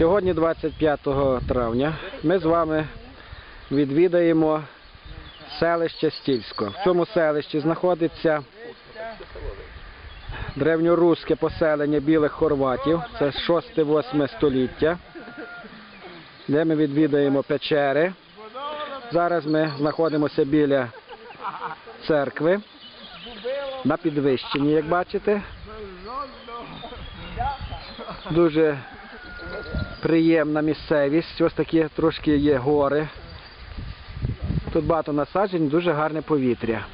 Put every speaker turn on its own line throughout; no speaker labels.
Сьогодні, 25 травня, ми з вами відвідаємо селище Стільсько. В цьому селищі знаходиться древньоруське поселення білих хорватів. Це 6-8 століття, де ми відвідаємо печери. Зараз ми знаходимося біля церкви на підвищенні, як бачите. Дуже приємна місцевість. Ось такі трошки є гори. Тут багато насаджень, дуже гарне повітря.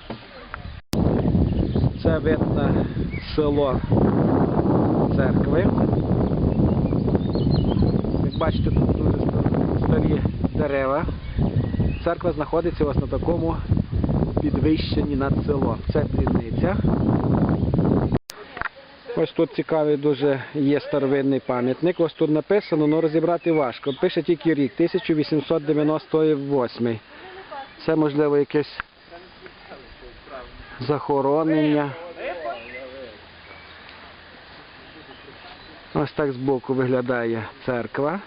Це видно село церкви. Як бачите, тут дуже старі дерева. Церква знаходиться ось на такому підвищенні над селом. Це дзвіниця. Ось тут цікавий дуже є старовинний пам'ятник. Ось тут написано, але розібрати важко. Пише тільки рік, 1898. Це можливо якесь захоронення. Ось так збоку виглядає церква.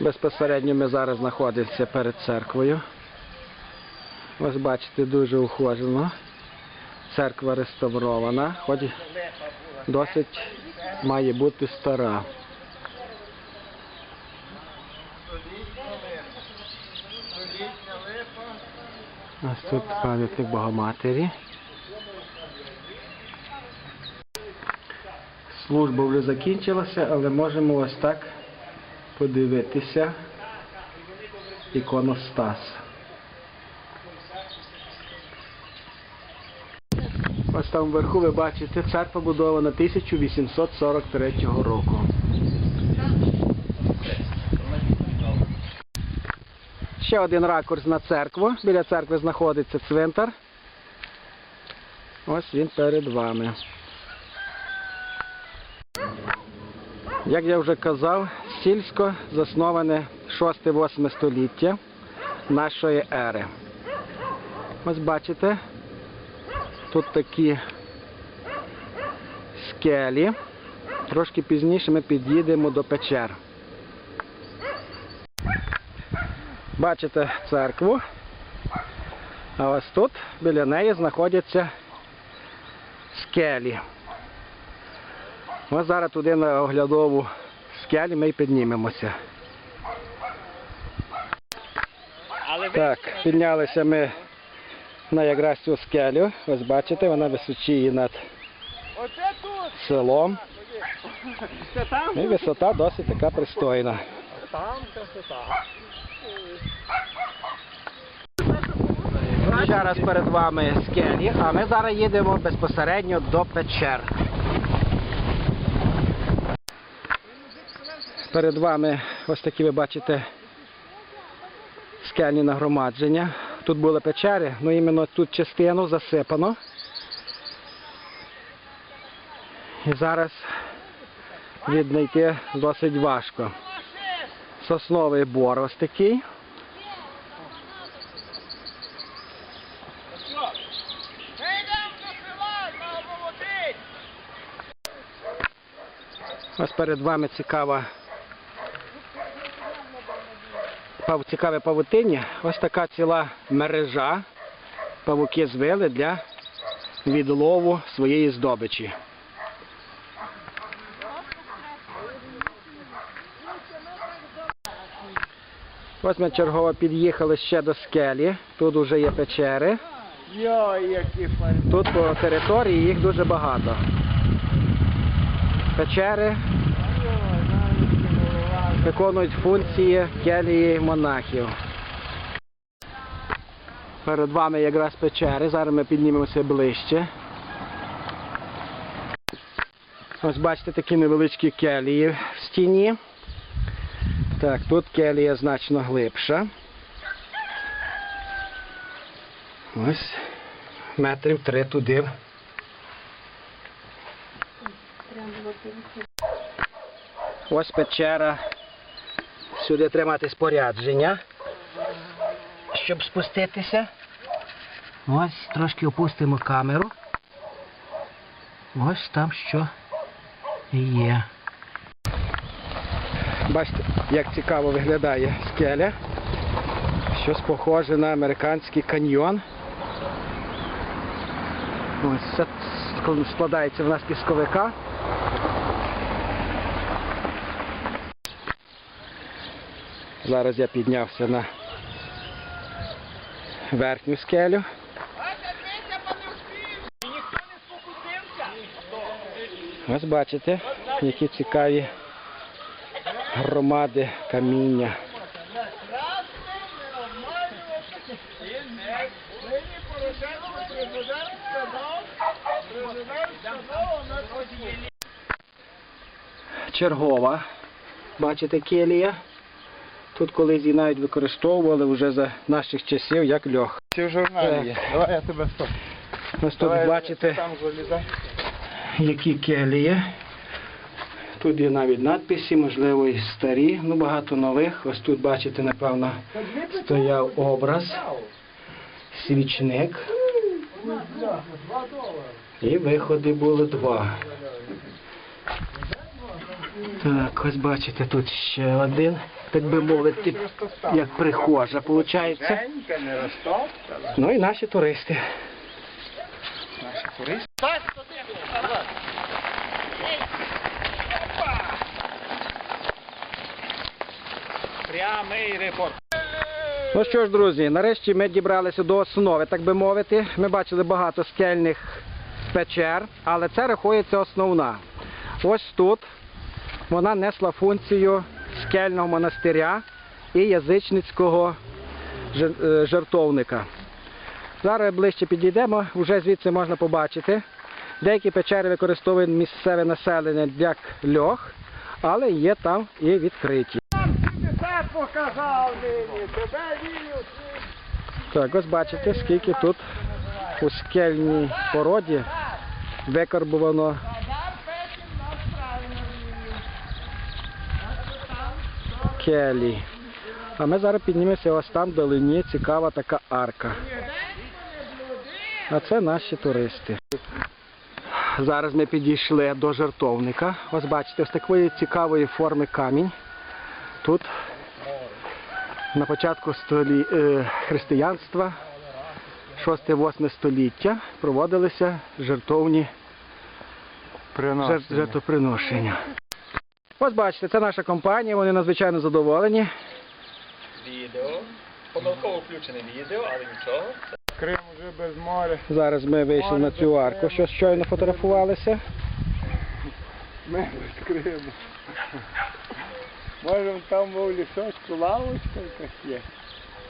Безпосередньо ми зараз знаходимося перед церквою. Ось бачите, дуже ухожено. Церква реставрована, хоч досить має бути стара. Ось тут пам'ятник Богоматері. Служба вже закінчилася, але можемо ось так подивитися іконостас. Ось там вверху ви бачите, церква будована 1843 року. Ще один ракурс на церкву. Біля церкви знаходиться цвинтар. Ось він перед вами. Як я вже казав, сільсько засноване 6-8 століття нашої ери. Ось бачите, Тут такі скелі. Трошки пізніше ми під'їдемо до печер. Бачите церкву. А ось тут біля неї знаходяться скелі. Ось зараз туди на оглядову скелі ми й піднімемося. Так, піднялися ми на якраз цю скелю. Ось бачите, вона височіє над селом. І висота досить така пристойна.
Там це.
Ще раз перед вами скелі, а ми зараз їдемо безпосередньо до печер. Перед вами ось такі ви бачите скельні нагромадження. Тут були печери, ну іменно тут частину засипано. І зараз віднайти досить важко. Сосновий бор ось такий. Ось перед вами цікава цікаве павутиння. Ось така ціла мережа. Павуки звели для відлову своєї здобичі. Ось ми чергово під'їхали ще до скелі. Тут вже є печери. Тут по території їх дуже багато. Печери виконують функції келії монахів. Перед вами якраз печери. Зараз ми піднімемося ближче. Ось бачите такі невеличкі келії в стіні. Так, тут келія значно глибша. Ось метрів три туди. Ось печера. Сюди тримати спорядження, щоб спуститися. Ось трошки опустимо камеру. Ось там що є. Бачите, як цікаво виглядає скеля. Щось похоже на американський каньйон. Ось це ск- складається в нас пісковика. Зараз я піднявся на верхню скелю. Ось бачите, які цікаві громади каміння. Чергова. Бачите, келія. Тут колись її навіть використовували вже за наших часів як льох.
Ти в журналі є. Давай я тебе стоп.
Ось тут бачите,
Там залізай.
які келії. Тут є навіть надписи, можливо, і старі, ну багато нових. Ось тут бачите, напевно, стояв образ, свічник. І виходи були два. Так, ось бачите, тут ще один, так би мовити, як прихожа, виходить. Ну і наші туристи.
Наші. Прямий репорт.
Ну що ж, друзі, нарешті ми дібралися до основи, так би мовити. Ми бачили багато скельних печер, але це рахується основна. Ось тут вона несла функцію скельного монастиря і язичницького е, жертовника. Зараз ближче підійдемо, вже звідси можна побачити. Деякі печери використовує місцеве населення як льох, але є там і відкриті. Так, ось бачите, скільки тут у скельній породі викарбовано
Адам Петін нас правильно вірю.
Келі. А ми зараз піднімемося ось там вдалині, цікава така арка. А це наші туристи. Зараз ми підійшли до жертовника. Ось бачите, ось такої цікавої форми камінь. Тут на початку столі... е, християнства, 6-8 століття, проводилися жертовні жер- жертвоприношення. Ось бачите, це наша компанія, вони надзвичайно задоволені.
Відео. Помилково включене відео, але нічого. Крим уже без моря.
Зараз ми вийшли на цю арку, що щойно фотографувалися.
Ми без Криму. Може там був лісочку, лавочка якась є.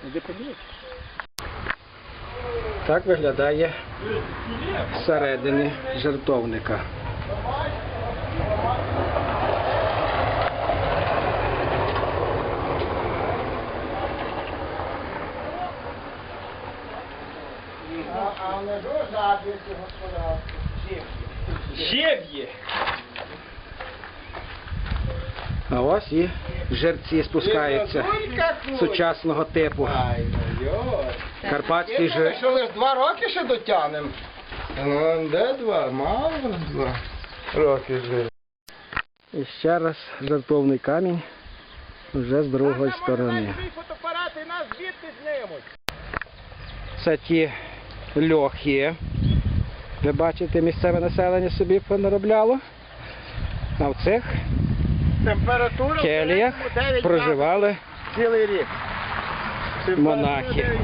Іди подивись.
Так виглядає зсередини жертовника.
А не
Жеб'є!
А ось і жерці спускаються сучасного типу. Карпатський
Ми
же.
що лише два роки ще дотягнемо? Ну, де два? Мало два. Роки жили.
І ще раз жертовний камінь вже з другої сторони. Це ті льохи. Ви бачите, місцеве населення собі понаробляло. А в цих келіях
в середньому 9
проживали
цілий рік.
монахи.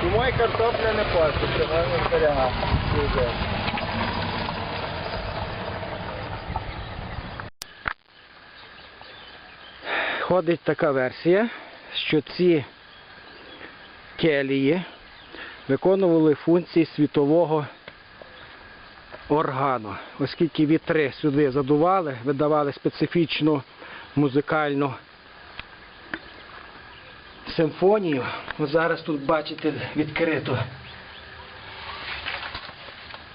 Тому і картопля не портиться, вона зберігає.
Ходить така версія, що ці келії виконували функції світового органу, оскільки вітри сюди задували, видавали специфічну музикальну симфонію. От зараз тут бачите відкрито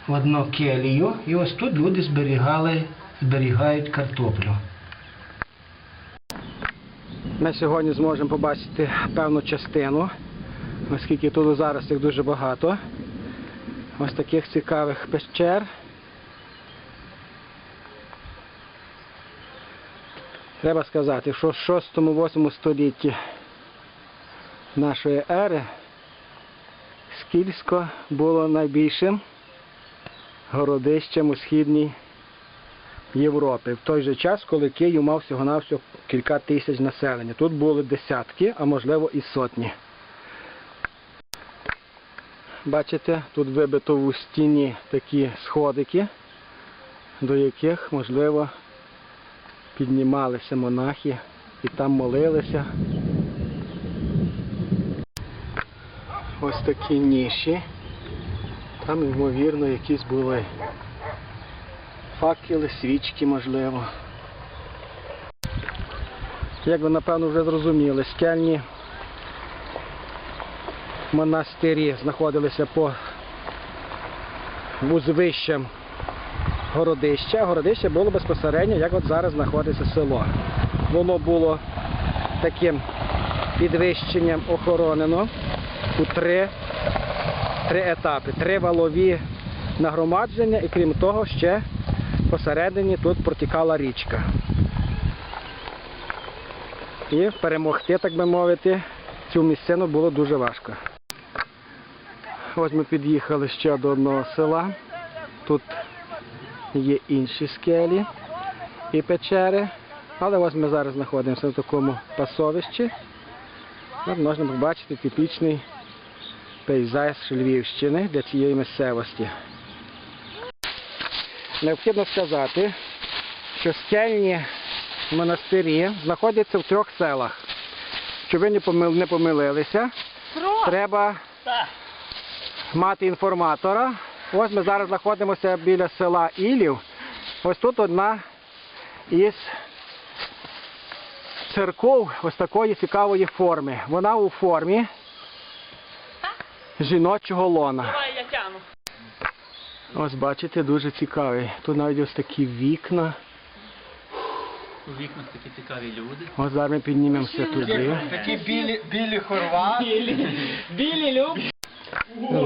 одну келію, і ось тут люди зберігали, зберігають картоплю. Ми сьогодні зможемо побачити певну частину, оскільки тут зараз їх дуже багато. Ось таких цікавих пещер. Треба сказати, що в 6-8 столітті нашої ери Скільсько було найбільшим городищем у східній Європі. В той же час, коли Київ мав всього-навсього кілька тисяч населення. Тут були десятки, а можливо і сотні. Бачите, тут вибито у стіні такі сходики, до яких, можливо, піднімалися монахи і там молилися. Ось такі ніші. Там, ймовірно, якісь були факели, свічки, можливо. Як ви, напевно, вже зрозуміли, скельні монастирі знаходилися по узвищем городища. Городище було безпосередньо, як от зараз знаходиться село. Воно було таким підвищенням охоронено у три, три етапи. Три валові нагромадження і крім того ще посередині тут протікала річка. І перемогти, так би мовити, цю місцину було дуже важко. Ось ми під'їхали ще до одного села. Тут є інші скелі і печери. Але ось ми зараз знаходимося в такому пасовищі. От можна побачити типічний пейзаж Львівщини для цієї місцевості. Необхідно сказати, що скельні монастирі знаходяться в трьох селах. Щоб ви не не помилилися, треба мати інформатора. Ось ми зараз знаходимося біля села Ілів. Ось тут одна із церков ось такої цікавої форми. Вона у формі жіночого лона. Ось бачите, дуже цікавий. Тут навіть ось такі вікна.
У вікнах такі цікаві люди.
Ось зараз ми піднімемося туди.
Такі білі, білі хорвати.
Білі люб.
Ну,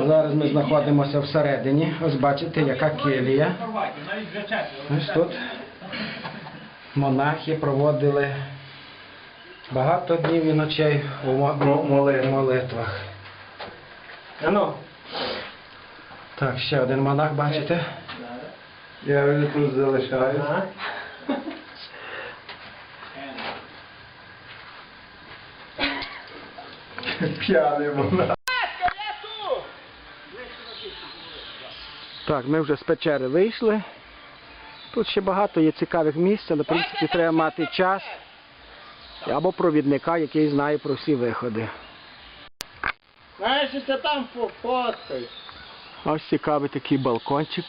Зараз ми знаходимося всередині. Ось бачите, яка келія. Ось тут монахи проводили багато днів і ночей у мо- мо- моли- молитвах. Ану. Так, ще один монах, бачите?
Я вже тут залишаюсь. П'яний вона.
Так, ми вже з печери вийшли. Тут ще багато є цікавих місць, але в принципі треба мати час або провідника, який знає про всі виходи.
Знаєш, що там пофоткай.
Ось цікавий такий балкончик.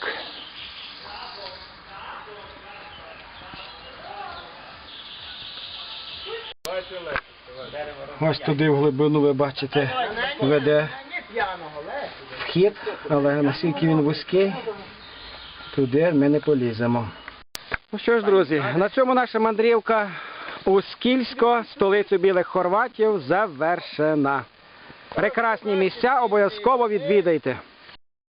Ось туди в глибину ви бачите веде вхід, але наскільки він вузький, туди ми не поліземо. Ну що ж, друзі, на цьому наша мандрівка у Скільсько, столицю білих хорватів, завершена. Прекрасні місця обов'язково відвідайте.